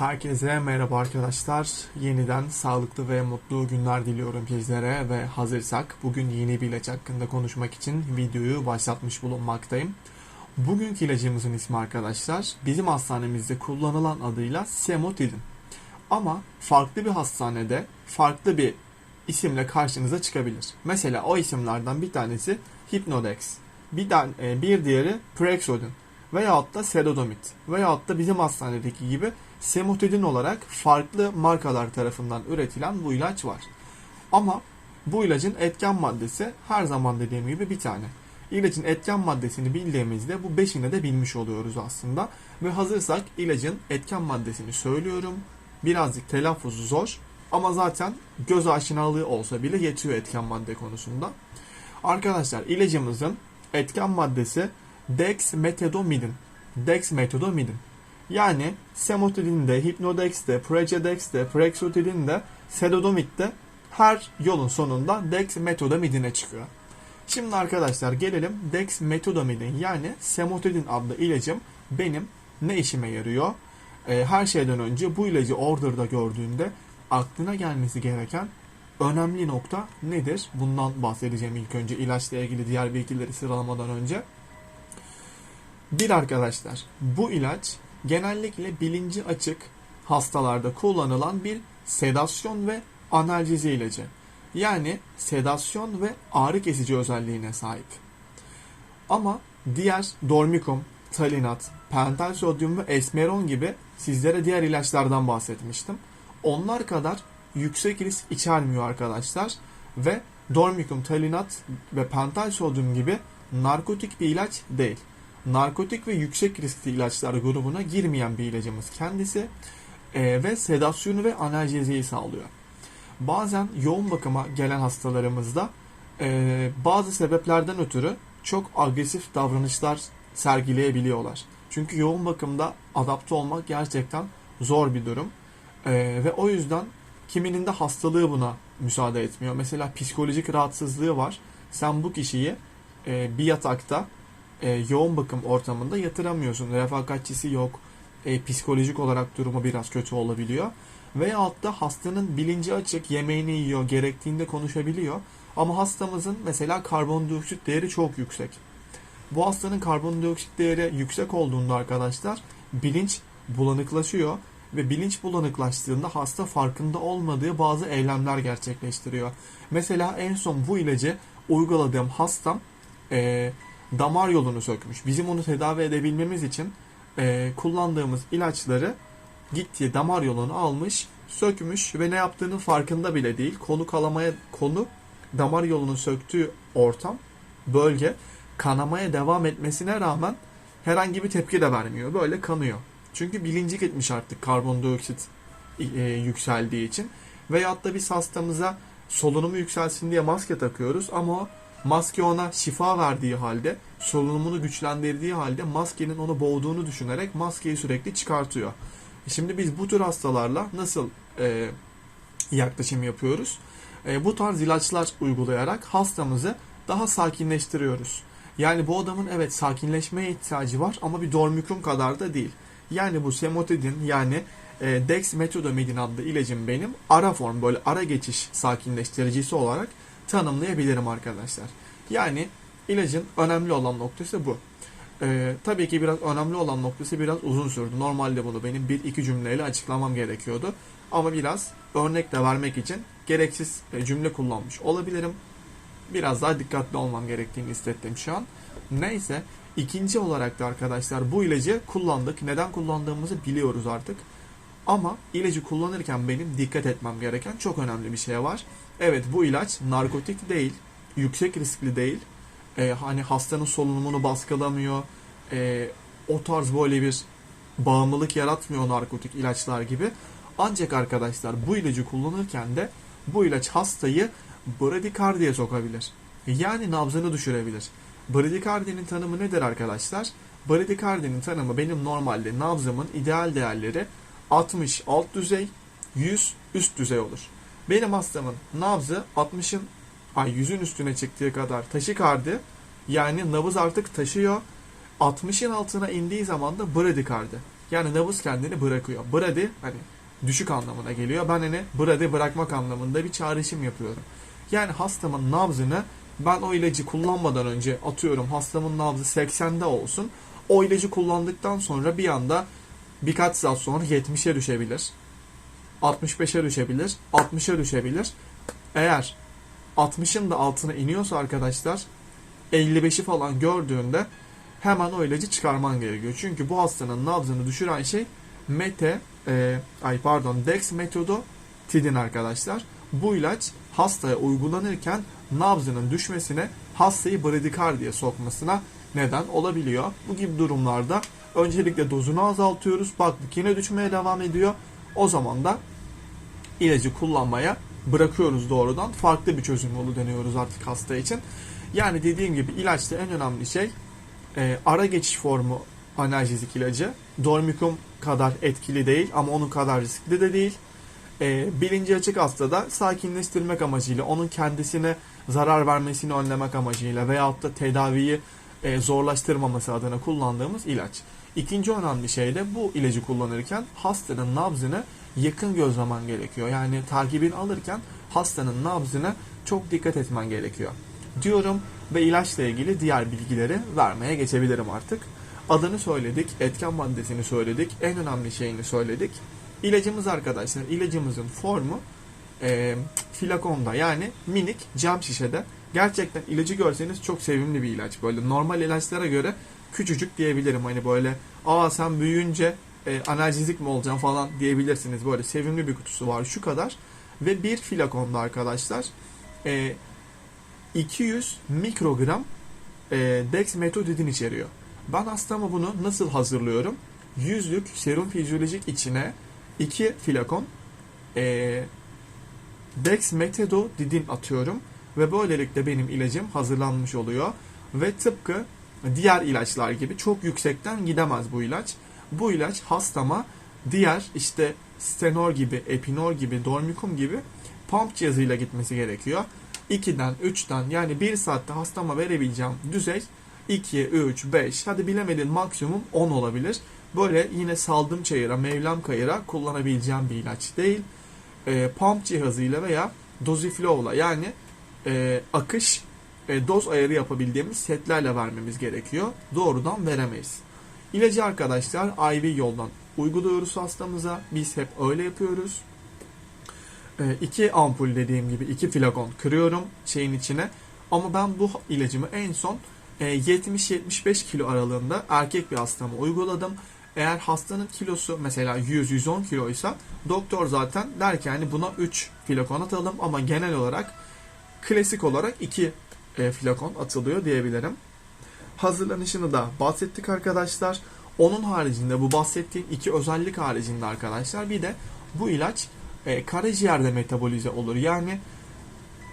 Herkese merhaba arkadaşlar. Yeniden sağlıklı ve mutlu günler diliyorum sizlere ve hazırsak bugün yeni bir ilaç hakkında konuşmak için videoyu başlatmış bulunmaktayım. Bugünkü ilacımızın ismi arkadaşlar bizim hastanemizde kullanılan adıyla Semotidin. Ama farklı bir hastanede farklı bir isimle karşınıza çıkabilir. Mesela o isimlerden bir tanesi Hypnodex, bir, e, bir diğeri Prexodin veyahut da Serodomit veyahut da bizim hastanedeki gibi Semotidin olarak farklı markalar tarafından üretilen bu ilaç var. Ama bu ilacın etken maddesi her zaman dediğim gibi bir tane. İlacın etken maddesini bildiğimizde bu beşini de bilmiş oluyoruz aslında. Ve hazırsak ilacın etken maddesini söylüyorum. Birazcık telaffuzu zor ama zaten göz aşinalığı olsa bile yetiyor etken madde konusunda. Arkadaşlar ilacımızın etken maddesi dexmedetomidin. Dexmedetomidin. Yani Semotidin'de, Hypnodex'te, Precedex''de, Prexotidin'de, Sedodomit'te her yolun sonunda dexmedetomidine çıkıyor. Şimdi arkadaşlar gelelim dexmedetomidin yani Semotidin adlı ilacım benim ne işime yarıyor? Ee, her şeyden önce bu ilacı order'da gördüğünde aklına gelmesi gereken önemli nokta nedir? Bundan bahsedeceğim ilk önce ilaçla ilgili diğer bilgileri sıralamadan önce. Bir arkadaşlar bu ilaç genellikle bilinci açık hastalarda kullanılan bir sedasyon ve analjezi ilacı. Yani sedasyon ve ağrı kesici özelliğine sahip. Ama diğer dormikum, talinat, pental sodyum ve esmeron gibi sizlere diğer ilaçlardan bahsetmiştim. Onlar kadar yüksek risk içermiyor arkadaşlar ve dormikum, talinat ve pental sodyum gibi narkotik bir ilaç değil narkotik ve yüksek riskli ilaçlar grubuna girmeyen bir ilacımız kendisi e, ve sedasyonu ve analjeziyi sağlıyor. Bazen yoğun bakıma gelen hastalarımızda e, bazı sebeplerden ötürü çok agresif davranışlar sergileyebiliyorlar. Çünkü yoğun bakımda adapte olmak gerçekten zor bir durum. E, ve o yüzden kiminin de hastalığı buna müsaade etmiyor. Mesela psikolojik rahatsızlığı var. Sen bu kişiyi e, bir yatakta e, yoğun bakım ortamında yatıramıyorsun. Refakatçisi yok. E, psikolojik olarak durumu biraz kötü olabiliyor. Veyahut da hastanın bilinci açık, yemeğini yiyor, gerektiğinde konuşabiliyor. Ama hastamızın mesela karbondioksit değeri çok yüksek. Bu hastanın karbondioksit değeri yüksek olduğunda arkadaşlar bilinç bulanıklaşıyor ve bilinç bulanıklaştığında hasta farkında olmadığı bazı eylemler gerçekleştiriyor. Mesela en son bu ilacı uyguladığım hastam e, damar yolunu sökmüş. Bizim onu tedavi edebilmemiz için e, kullandığımız ilaçları gittiği damar yolunu almış, sökmüş ve ne yaptığının farkında bile değil. Konu kalamaya konu damar yolunu söktüğü ortam, bölge kanamaya devam etmesine rağmen herhangi bir tepki de vermiyor. Böyle kanıyor. Çünkü bilinci gitmiş artık karbondioksit e, yükseldiği için. Veyahut da biz hastamıza solunumu yükselsin diye maske takıyoruz ama Maske ona şifa verdiği halde, solunumunu güçlendirdiği halde maskenin onu boğduğunu düşünerek maskeyi sürekli çıkartıyor. Şimdi biz bu tür hastalarla nasıl e, yaklaşım yapıyoruz? E, bu tarz ilaçlar uygulayarak hastamızı daha sakinleştiriyoruz. Yani bu adamın evet sakinleşmeye ihtiyacı var ama bir dormikum kadar da değil. Yani bu semotidin yani e, dexmedetomidin adlı ilacım benim ara form böyle ara geçiş sakinleştiricisi olarak tanımlayabilirim arkadaşlar. Yani ilacın önemli olan noktası bu. Ee, tabii ki biraz önemli olan noktası biraz uzun sürdü. Normalde bunu benim bir iki cümleyle açıklamam gerekiyordu. Ama biraz örnek de vermek için gereksiz e, cümle kullanmış olabilirim. Biraz daha dikkatli olmam gerektiğini hissettim şu an. Neyse ikinci olarak da arkadaşlar bu ilacı kullandık. Neden kullandığımızı biliyoruz artık. Ama ilacı kullanırken benim dikkat etmem gereken çok önemli bir şey var. Evet bu ilaç narkotik değil, yüksek riskli değil. Ee, hani hastanın solunumunu baskılamıyor. Ee, o tarz böyle bir bağımlılık yaratmıyor narkotik ilaçlar gibi. Ancak arkadaşlar bu ilacı kullanırken de bu ilaç hastayı bradikardiye sokabilir. Yani nabzını düşürebilir. Bradikardinin tanımı nedir arkadaşlar? Bradikardinin tanımı benim normalde nabzımın ideal değerleri 60 alt düzey, 100 üst düzey olur. Benim hastamın nabzı 60'ın ay 100'ün üstüne çıktığı kadar taşikardi. Yani nabız artık taşıyor. 60'ın altına indiği zaman da bradikardi. Yani nabız kendini bırakıyor. Brady hani düşük anlamına geliyor. Ben hani brady bırakmak anlamında bir çağrışım yapıyorum. Yani hastamın nabzını ben o ilacı kullanmadan önce atıyorum hastamın nabzı 80'de olsun. O ilacı kullandıktan sonra bir anda birkaç saat sonra 70'e düşebilir. 65'e düşebilir. 60'a düşebilir. Eğer 60'ın da altına iniyorsa arkadaşlar 55'i falan gördüğünde hemen o ilacı çıkarman gerekiyor. Çünkü bu hastanın nabzını düşüren şey mete e, ay pardon dexmetodotidin arkadaşlar. Bu ilaç hastaya uygulanırken nabzının düşmesine hastayı bradikardiye sokmasına neden olabiliyor. Bu gibi durumlarda öncelikle dozunu azaltıyoruz. Baktık yine düşmeye devam ediyor. O zaman da ilacı kullanmaya bırakıyoruz doğrudan. Farklı bir çözüm yolu deniyoruz artık hasta için. Yani dediğim gibi ilaçta en önemli şey e, ara geçiş formu analjezik ilacı. Dormicum kadar etkili değil ama onun kadar riskli de değil. E, bilinci açık hastada sakinleştirmek amacıyla onun kendisine zarar vermesini önlemek amacıyla veyahut da tedaviyi e, zorlaştırmaması adına kullandığımız ilaç. İkinci önemli şey de bu ilacı kullanırken hastanın nabzını yakın gözlemen gerekiyor. Yani takibini alırken hastanın nabzına çok dikkat etmen gerekiyor. Diyorum ve ilaçla ilgili diğer bilgileri vermeye geçebilirim artık. Adını söyledik, etken maddesini söyledik, en önemli şeyini söyledik. İlacımız arkadaşlar, ilacımızın formu e, flakonda yani minik cam şişede. Gerçekten ilacı görseniz çok sevimli bir ilaç. Böyle normal ilaçlara göre küçücük diyebilirim. Hani böyle aa sen büyüyünce e, analjezik mi olacaksın falan diyebilirsiniz. Böyle sevimli bir kutusu var şu kadar. Ve bir flakonda arkadaşlar e, 200 mikrogram e, dexmetodidin içeriyor. Ben hastama bunu nasıl hazırlıyorum? Yüzlük serum fizyolojik içine 2 flakon e, dexmetodidin atıyorum ve böylelikle benim ilacım hazırlanmış oluyor ve tıpkı diğer ilaçlar gibi çok yüksekten gidemez bu ilaç. Bu ilaç hastama diğer işte stenor gibi, epinor gibi, dormikum gibi pump cihazıyla gitmesi gerekiyor. 2'den 3'ten yani 1 saatte hastama verebileceğim düzey 2, 3, 5 hadi bilemedin maksimum 10 olabilir. Böyle yine saldım çayıra, mevlam kayıra kullanabileceğim bir ilaç değil. E, pump cihazıyla veya doziflow'la yani e, akış e, doz ayarı yapabildiğimiz setlerle vermemiz gerekiyor. Doğrudan veremeyiz. İlacı arkadaşlar IV yoldan uyguluyoruz hastamıza. Biz hep öyle yapıyoruz. E, iki ampul dediğim gibi iki flakon kırıyorum şeyin içine. Ama ben bu ilacımı en son e, 70-75 kilo aralığında erkek bir hastama uyguladım. Eğer hastanın kilosu mesela 100-110 kiloysa doktor zaten der ki yani buna 3 flakon atalım ama genel olarak klasik olarak 2 e, flakon atılıyor diyebilirim. Hazırlanışını da bahsettik arkadaşlar. Onun haricinde bu bahsettiğim iki özellik haricinde arkadaşlar bir de bu ilaç e, karaciğerde metabolize olur. Yani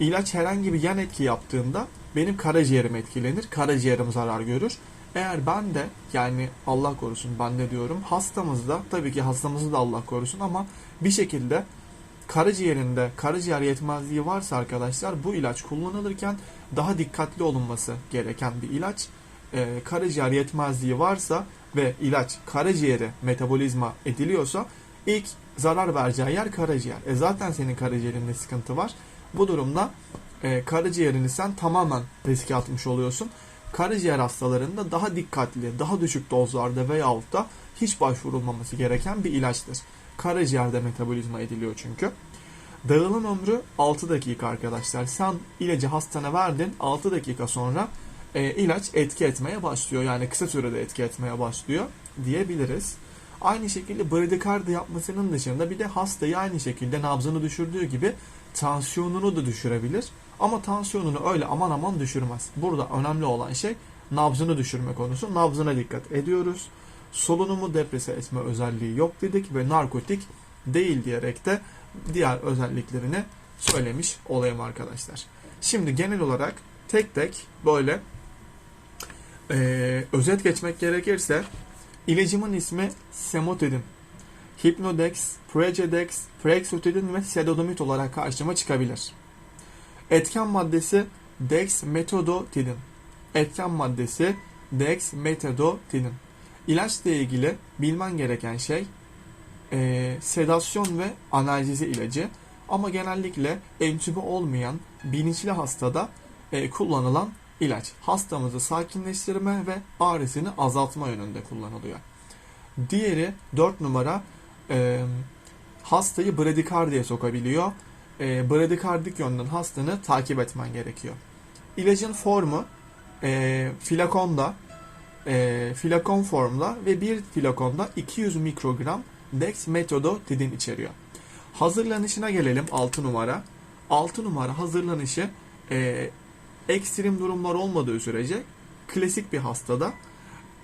ilaç herhangi bir yan etki yaptığında benim karaciğerim etkilenir. Karaciğerim zarar görür. Eğer ben de yani Allah korusun ben de diyorum hastamızda tabii ki hastamızı da Allah korusun ama bir şekilde karaciğerinde karaciğer yetmezliği varsa arkadaşlar bu ilaç kullanılırken daha dikkatli olunması gereken bir ilaç. Ee, karaciğer yetmezliği varsa ve ilaç karaciğere metabolizma ediliyorsa ilk zarar vereceği yer karaciğer. E zaten senin karaciğerinde sıkıntı var. Bu durumda e, karaciğerini sen tamamen riske atmış oluyorsun. Karaciğer hastalarında daha dikkatli, daha düşük dozlarda veyahut da hiç başvurulmaması gereken bir ilaçtır. Karaciğerde metabolizma ediliyor çünkü. Dağılım ömrü 6 dakika arkadaşlar. Sen ilacı hastana verdin 6 dakika sonra e, ilaç etki etmeye başlıyor. Yani kısa sürede etki etmeye başlıyor diyebiliriz. Aynı şekilde bradikardi yapmasının dışında bir de hastayı aynı şekilde nabzını düşürdüğü gibi tansiyonunu da düşürebilir. Ama tansiyonunu öyle aman aman düşürmez. Burada önemli olan şey nabzını düşürme konusu. Nabzına dikkat ediyoruz. Solunumu deprese etme özelliği yok dedik ve narkotik değil diyerek de diğer özelliklerini söylemiş olayım arkadaşlar. Şimdi genel olarak tek tek böyle e, özet geçmek gerekirse ilacımın ismi Semotidin. Hypnodex, Precedex, Prexotidin ve Sedodomit olarak karşıma çıkabilir. Etken maddesi dexmetodotidin. Etken maddesi dexmetodotidin. İlaçla ilgili bilmen gereken şey e, sedasyon ve analjezi ilacı ama genellikle entübe olmayan bilinçli hastada e, kullanılan ilaç. Hastamızı sakinleştirme ve ağrısını azaltma yönünde kullanılıyor. Diğeri 4 numara e, hastayı bradikardiye sokabiliyor. E, bradikardik yönden hastanı takip etmen gerekiyor. İlacın formu e, flakonda, e, flakon formda ve bir flakonda 200 mikrogram dexmetrotidin içeriyor. Hazırlanışına gelelim 6 numara. 6 numara hazırlanışı e, ekstrem durumlar olmadığı sürece klasik bir hastada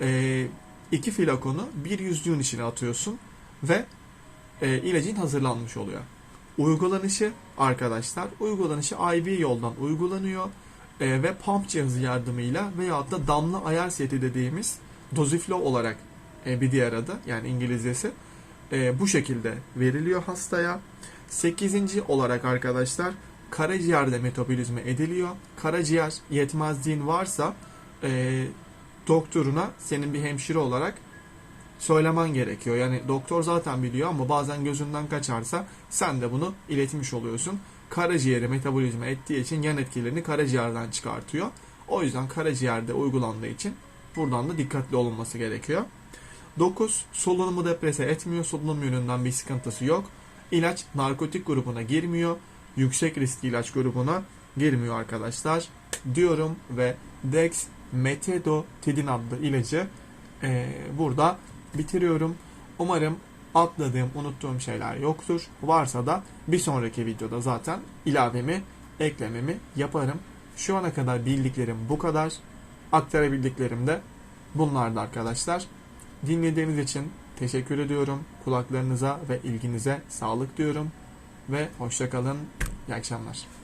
e, iki flakonu bir yüzlüğün içine atıyorsun ve e, ilacın hazırlanmış oluyor. Uygulanışı arkadaşlar, uygulanışı IV yoldan uygulanıyor e, ve pump cihazı yardımıyla veyahut da damla ayar seti dediğimiz doziflo olarak e, bir diğer adı yani İngilizcesi e, bu şekilde veriliyor hastaya. 8. olarak arkadaşlar karaciğerde metabolizma ediliyor. Karaciğer yetmezliğin varsa e, doktoruna senin bir hemşire olarak söylemen gerekiyor. Yani doktor zaten biliyor ama bazen gözünden kaçarsa sen de bunu iletmiş oluyorsun. Karaciğeri metabolizma ettiği için yan etkilerini karaciğerden çıkartıyor. O yüzden karaciğerde uygulandığı için buradan da dikkatli olunması gerekiyor. 9. Solunumu deprese etmiyor. Solunum yönünden bir sıkıntısı yok. İlaç narkotik grubuna girmiyor. Yüksek riskli ilaç grubuna girmiyor arkadaşlar. Diyorum ve Dex Metedotidin adlı ilacı e, burada bitiriyorum. Umarım atladığım, unuttuğum şeyler yoktur. Varsa da bir sonraki videoda zaten ilavemi, eklememi yaparım. Şu ana kadar bildiklerim bu kadar. Aktarabildiklerim de bunlardı arkadaşlar. Dinlediğiniz için teşekkür ediyorum. Kulaklarınıza ve ilginize sağlık diyorum. Ve hoşçakalın. İyi akşamlar.